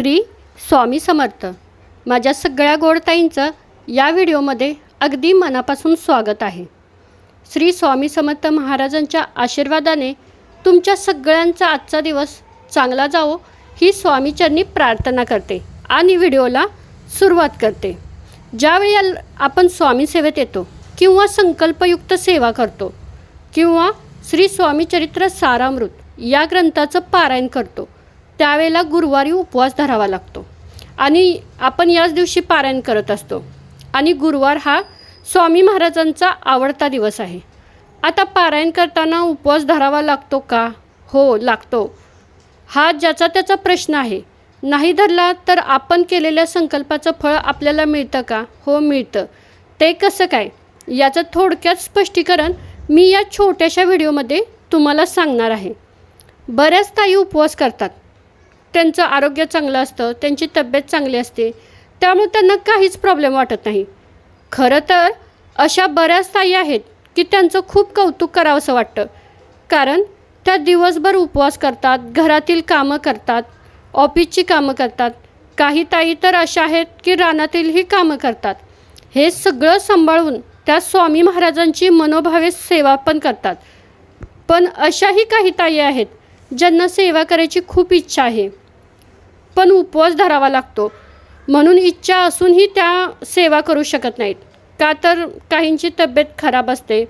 श्री स्वामी समर्थ. माझ्या सगळ्या गोडताईंचं या व्हिडिओमध्ये अगदी मनापासून स्वागत आहे. श्री स्वामी समर्थ महाराजांच्या आशीर्वादाने तुमच्या सगळ्यांचा आजचा दिवस चांगला जावो ही स्वामीचरणी प्रार्थना करते आणि व्हिडिओला सुरुवात करते. ज्यावेळी आपण स्वामी सेवेत येतो किंवा संकल्पयुक्त सेवा करतो किंवा श्री स्वामी चरित्र सारामृत या ग्रंथाचं पारायण करतो त्यावेळेला गुरुवारी उपवास धरावा लागतो. आणि आपण याच दिवशी पारायण करत असतो. आणि गुरुवार हा स्वामी महाराजांचा आवडता दिवस आहे. आता पारायण करताना उपवास धरावा लागतो का? हो लागतो. हा ज्याचा त्याचा प्रश्न आहे. नाही धरला तर आपण केलेल्या संकल्पाचं फळ आपल्याला मिळतं का? हो मिळतं. ते कसं काय? याचं थोडक्यात स्पष्टीकरण मी या छोट्याशा व्हिडिओमध्ये तुम्हाला सांगणार आहे. बऱ्याच ताई उपवास करतात. त्यांचं आरोग्य चांगलं असतं त्यांची तब्येत चांगली असते त्यामुळे त्यांना काहीच प्रॉब्लेम वाटत नाही. खरं तर अशा बऱ्याच ताई आहेत की त्यांचं खूप कौतुक करावंसं वाटतं. कारण त्या दिवसभर उपवास करतात घरातील कामं करतात ऑफिसची कामं करतात. काही ताई तर अशा आहेत की रानातीलही कामं करतात. हे सगळं सांभाळून त्या स्वामी महाराजांची मनोभावे सेवा पण करतात. पण अशाही काही ताई आहेत ज्यांना सेवा करायची खूप इच्छा आहे. पण उपवास धरावा लागतो. म्हणून इच्छा असूनही त्या सेवा करू शकत नाहीत. का तर काहींची तब्येत खराब असते.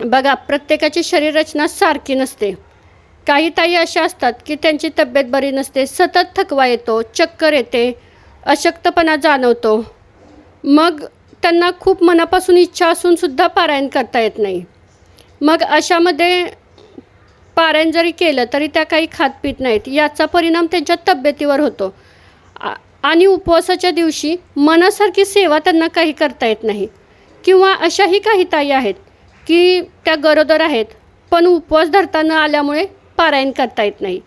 बघा प्रत्येकाची शरीररचना सारखी नसते. काही ताई अशा असतात की त्यांची तब्येत बरी नसते सतत थकवा येतो चक्कर येते अशक्तपणा जाणवतो. मग त्यांना खूप मनापासून इच्छा असूनसुद्धा पारायण करता येत नाही. मग अशामध्ये पारायण जरी केलं तरी त्या काही खात पीत नाहीत. याचा परिणाम त्यांच्या तब्येतीवर होतो. आ- आणि उपवासाच्या दिवशी मनासारखी सेवा त्यांना काही करता येत नाही. किंवा अशाही काही ताई आहेत की त्या गरोदर आहेत पण उपवास धरता न आल्यामुळे पारायण करता येत नाही.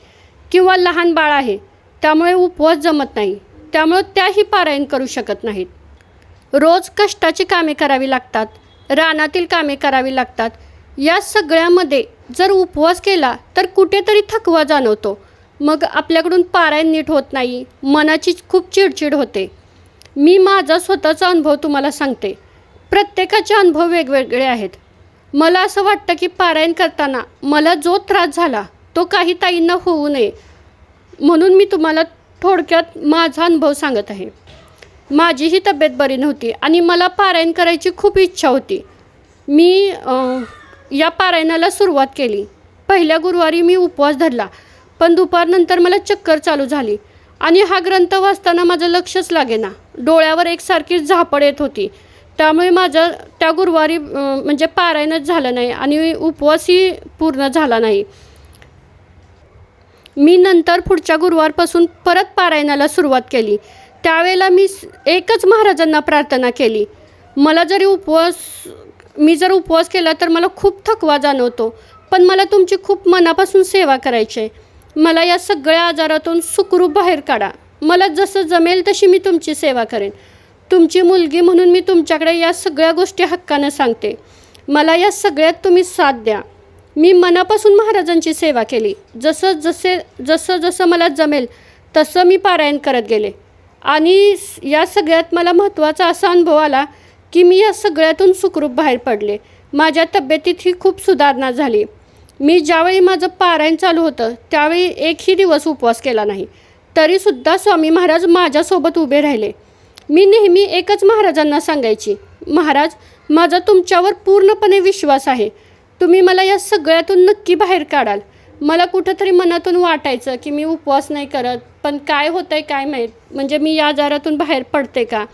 किंवा लहान बाळ आहे त्यामुळे उपवास जमत नाही. त्यामुळं त्याही पारायण करू शकत नाहीत. रोज कष्टाची कामे करावी लागतात रानातील कामे करावी लागतात या सगळ्यामध्ये जर उपवास केला तर कुठेतरी थकवा जाणवतो. मग आपल्याकडून पारायण नीट होत नाही मनाची खूप चिडचिड होते. मी माझा स्वतःचा अनुभव तुम्हाला सांगते. प्रत्येकाचे अनुभव वेगवेगळे आहेत. मला असं वाटतं की पारायण करताना मला जो त्रास झाला तो काही ताईंना होऊ नये. म्हणून मी तुम्हाला थोडक्यात माझा अनुभव सांगत आहे. माझीही तब्येत बरी नव्हती आणि मला पारायण करायची खूप इच्छा होती. मी या पारायणाला सुरुवात केली. पहिल्या गुरुवारी मी उपवास धरला पण दुपारनंतर मला चक्कर चालू झाली आणि हा ग्रंथ वाचताना माझं लक्षच लागेना. डोळ्यावर एकसारखी झापड येत होती. त्यामुळे माझं त्या गुरुवारी म्हणजे पारायणच झालं नाही आणि उपवासही पूर्ण झाला नाही. मी नंतर पुढच्या गुरुवारपासून परत पारायणाला सुरुवात केली. त्यावेळेला मी एकच महाराजांना प्रार्थना केली. मला जरी उपवास मी जर उपवास केला तर मला खूप थकवा जाणवतो पण मला तुमची खूप मनापासून सेवा करायची आहे. मला या सगळ्या आजारातून सुखरूप बाहेर काढा. मला जसं जमेल तशी मी तुमची सेवा करेन. तुमची मुलगी म्हणून मी तुमच्याकडे या सगळ्या गोष्टी हक्कानं सांगते. मला या सगळ्यात तुम्ही साथ द्या. मी मनापासून महाराजांची सेवा केली. जसं जसे जसं जसं मला जमेल तसं मी पारायण करत गेले. आणि या सगळ्यात मला महत्त्वाचा असा अनुभव आला की मी या सगळ्यातून सुखरूप बाहेर पडले. माझ्या तब्येतीतही खूप सुधारणा झाली. मी ज्यावेळी माझं पारायण चालू होतं त्यावेळी एकही दिवस उपवास केला नाही. तरीसुद्धा स्वामी महाराज माझ्यासोबत उभे राहिले. मी नेहमी एकच महाराजांना सांगायची महाराज माझा तुमच्यावर पूर्णपणे विश्वास आहे. तुम्ही मला या सगळ्यातून नक्की बाहेर काढाल. मला कुठंतरी मनातून वाटायचं की मी उपवास नाही करत पण काय होतं आहे काय माहीत? म्हणजे मी या आजारातून बाहेर पडते का?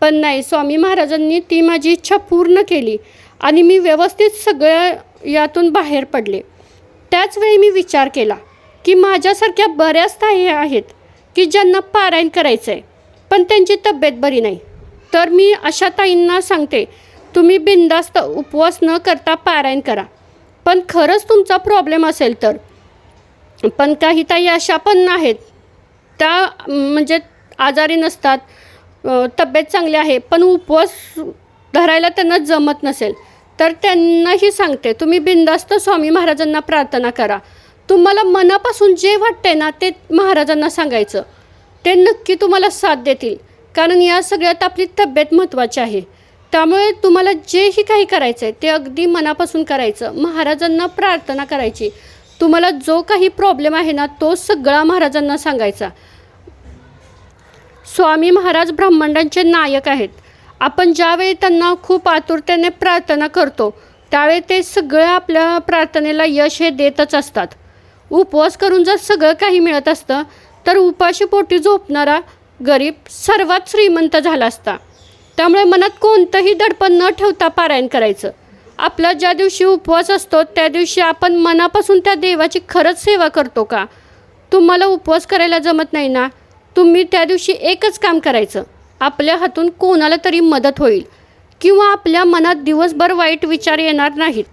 पण नाही स्वामी महाराजांनी ती माझी इच्छा पूर्ण केली आणि मी व्यवस्थित सगळ्या यातून बाहेर पडले. त्याचवेळी मी विचार केला की माझ्यासारख्या बऱ्याच ताई आहेत की ज्यांना पारायण करायचं आहे पण त्यांची तब्येत बरी नाही. तर मी अशा ताईंना सांगते तुम्ही बिनधास्त उपवास न करता पारायण करा. पण खरंच तुमचा प्रॉब्लेम असेल तर. पण काही ताई अशा पण आहेत त्या म्हणजे आजारी नसतात. तब्येत चांगली आहे पण उपवास धरायला त्यांना जमत नसेल. तर त्यांनाही सांगते तुम्ही बिंदास्त स्वामी महाराजांना प्रार्थना करा. तुम्हाला मनापासून जे वाटतंय ना ते महाराजांना सांगायचं. ते नक्की तुम्हाला साथ देतील कारण या सगळ्यात आपली तब्येत महत्त्वाची आहे. त्यामुळे तुम्हाला जेही काही करायचं आहे ते अगदी मनापासून करायचं. महाराजांना प्रार्थना करायची. तुम्हाला जो काही प्रॉब्लेम आहे ना तो सगळा महाराजांना सांगायचा. स्वामी महाराज ब्रह्मांडांचे नायक आहेत. आपण ज्यावेळी त्यांना खूप आतुरतेने प्रार्थना करतो त्यावेळी ते सगळं आपल्या प्रार्थनेला यश हे देतच असतात. उपवास करून जर सगळं काही मिळत असतं तर उपाशी पोटी झोपणारा गरीब सर्वात श्रीमंत झाला असता. त्यामुळे मनात कोणतंही दडपण न ठेवता पारायण करायचं. आपला ज्या दिवशी उपवास असतो त्या दिवशी आपण मनापासून त्या देवाची खरंच सेवा करतो का? तुम्हाला उपवास करायला जमत नाही ना? तुम्ही त्या दिवशी एकच काम करायचं. आपल्या हातून कोणाला तरी मदत होईल किंवा आपल्या मनात दिवसभर वाईट विचार येणार नाहीत.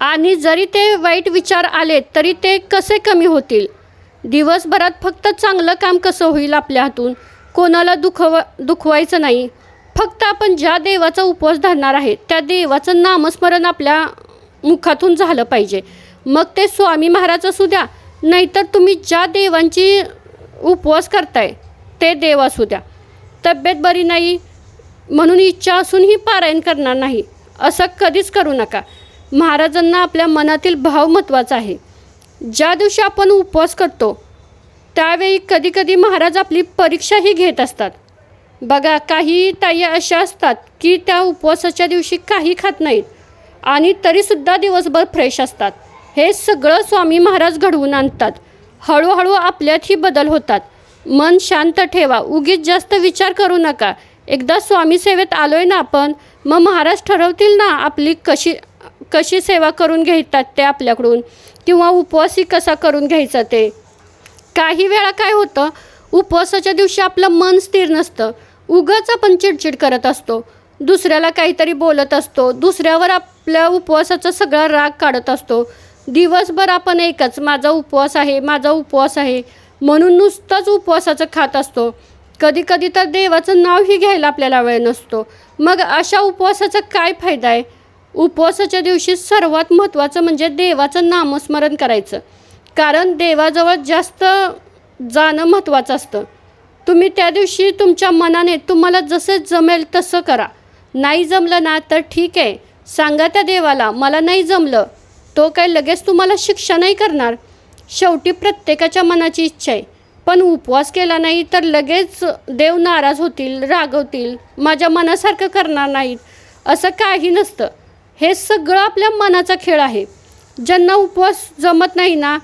आणि जरी ते वाईट विचार आले तरी ते कसे कमी होतील? दिवसभरात फक्त चांगलं काम कसं होईल आपल्या हातून? कोणाला दुखव दुखवायचं नाही. फक्त आपण ज्या देवाचा उपवास धरणार आहे त्या देवाचं नामस्मरण आपल्या मुखातून झालं पाहिजे. मग ते स्वामी महाराज असू द्या नाहीतर तुम्ही ज्या देवांची उपवास करताय ते देव असू द्या. तब्येत बरी नाही म्हणून इच्छा असूनही पारायण करणार नाही. असं कधीच करू नका. महाराजांना आपल्या मनातील भाव महत्त्वाचा आहे. ज्या दिवशी आपण उपवास करतो त्यावेळी कधीकधी महाराज आपली परीक्षाही घेत असतात. बघा काही ताई अशा असतात की त्या उपवासाच्या दिवशी काही खात नाहीत आणि तरीसुद्धा दिवसभर फ्रेश असतात. हे सगळं स्वामी महाराज घडवून आणतात. हळूहळू आपल्यातही बदल होतात. मन शांत ठेवा. उगीच जास्त विचार करू नका. एकदा स्वामी सेवेत आहे ना आपण मग महाराज ठरवतील ना आपली कशी कशी सेवा करून घेतात ते आपल्याकडून किंवा उपवासही कसा करून घ्यायचा ते. काही वेळा काय होतं उपवासाच्या दिवशी आपलं मन स्थिर नसतं. उगाच आपण चिडचिड करत असतो. दुसऱ्याला काहीतरी बोलत असतो. दुसऱ्यावर आपल्या उपवासाचा सगळा राग काढत असतो. दिवसभर आपण एकच माझा उपवास आहे माझा उपवास आहे. म्हणून नुसतंच उपवासाचं खात असतो. कधी कधी तर देवाचं नावही घ्यायला आपल्याला वेळ नसतो. मग अशा उपवासाचा काय फायदा आहे? उपवासाच्या दिवशी सर्वात महत्त्वाचं म्हणजे देवाचं नामस्मरण करायचं. कारण देवाजवळ जास्त जाणं महत्त्वाचं असतं. तुम्ही त्या दिवशी तुमच्या मनाने तुम्हाला जसं जमेल तसं करा. नाही जमलं ना तर ठीक आहे. सांगा त्या देवाला मला नाही जमलं. तो काय लगेच तुम्हाला शिक्षा नाही करणार? शेवटी प्रत्येकाच्या मनाची इच्छा आहे. पण उपवास केला नाही तर लगेच देव नाराज होतील रागवतील माझ्या मनासारखं करणार नाहीत असं काही नसतं. हे सगळं आपल्या मनाचा खेळ आहे. ज्यांना उपवास जमत नाही ना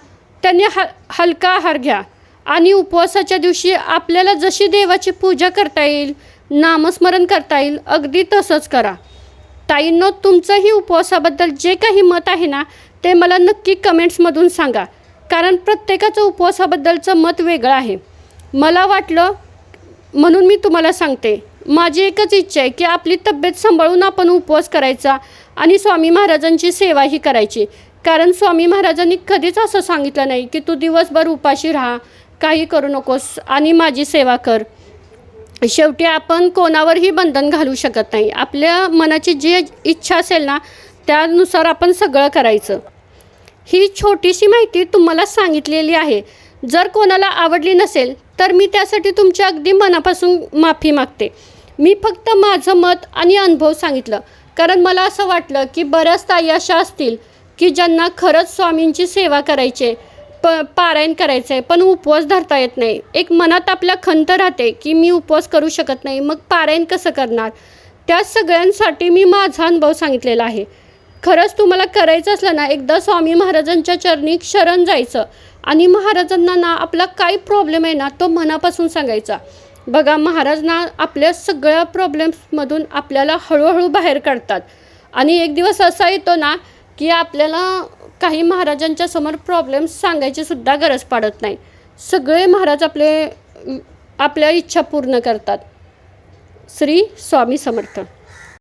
त्यांनी ह हलका आहार घ्या. आणि उपवासाच्या दिवशी आपल्याला जशी देवाची पूजा करता येईल नामस्मरण करता येईल अगदी तसंच करा. ताईंनो तुमचंही उपवासाबद्दल जे काही मत आहे ना ते मला नक्की कमेंट्समधून सांगा. कारण प्रत्येकाचं उपवासाबद्दलचं मत वेगळं आहे. मला वाटलं म्हणून मी तुम्हाला सांगते. माझी एकच इच्छा आहे की आपली तब्येत सांभाळून आपण उपवास करायचा आणि स्वामी महाराजांची सेवाही करायची. कारण स्वामी महाराजांनी कधीच असं सांगितलं नाही की तू दिवसभर उपाशी राहा काही करू नकोस आणि माझी सेवा कर. शेवटी आपण कोणावरही बंधन घालू शकत नाही. आपल्या मनाची जी इच्छा असेल ना त्यानुसार आपण सगळं करायचं. ही छोटीशी माहिती तुम्हाला सांगितलेली आहे. जर कोणाला आवडली नसेल तर मी त्यासाठी तुमच्या अगदी मनापासून माफी मागते. मी फक्त माझं मत आणि अनुभव सांगितलं. कारण मला असं वाटलं की बऱ्याच ताई अशा असतील की ज्यांना खरंच स्वामींची सेवा करायची आहे, प पारायण करायचं आहे पण उपवास धरता येत नाही. एक मनात आपल्या खंत राहते की मी उपवास करू शकत नाही मग पारायण कसं करणार? त्या सगळ्यांसाठी मी माझा अनुभव सांगितलेला आहे. खरंच तुम्हाला करायचं असलं ना एकदा स्वामी महाराजांच्या चरणी शरण जायचं. आणि महाराजांना ना आपला काय प्रॉब्लेम आहे ना तो मनापासून सांगायचा. बघा महाराज ना आपल्या सगळ्या प्रॉब्लेम्समधून आपल्याला हळूहळू बाहेर काढतात. आणि एक दिवस असा येतो ना की आपल्याला काही महाराजांच्या समोर प्रॉब्लेम्स सांगायची सुद्धा गरज पडत नाही. सगळे महाराज आपले आपल्या इच्छा पूर्ण करतात. श्री स्वामी समर्थ.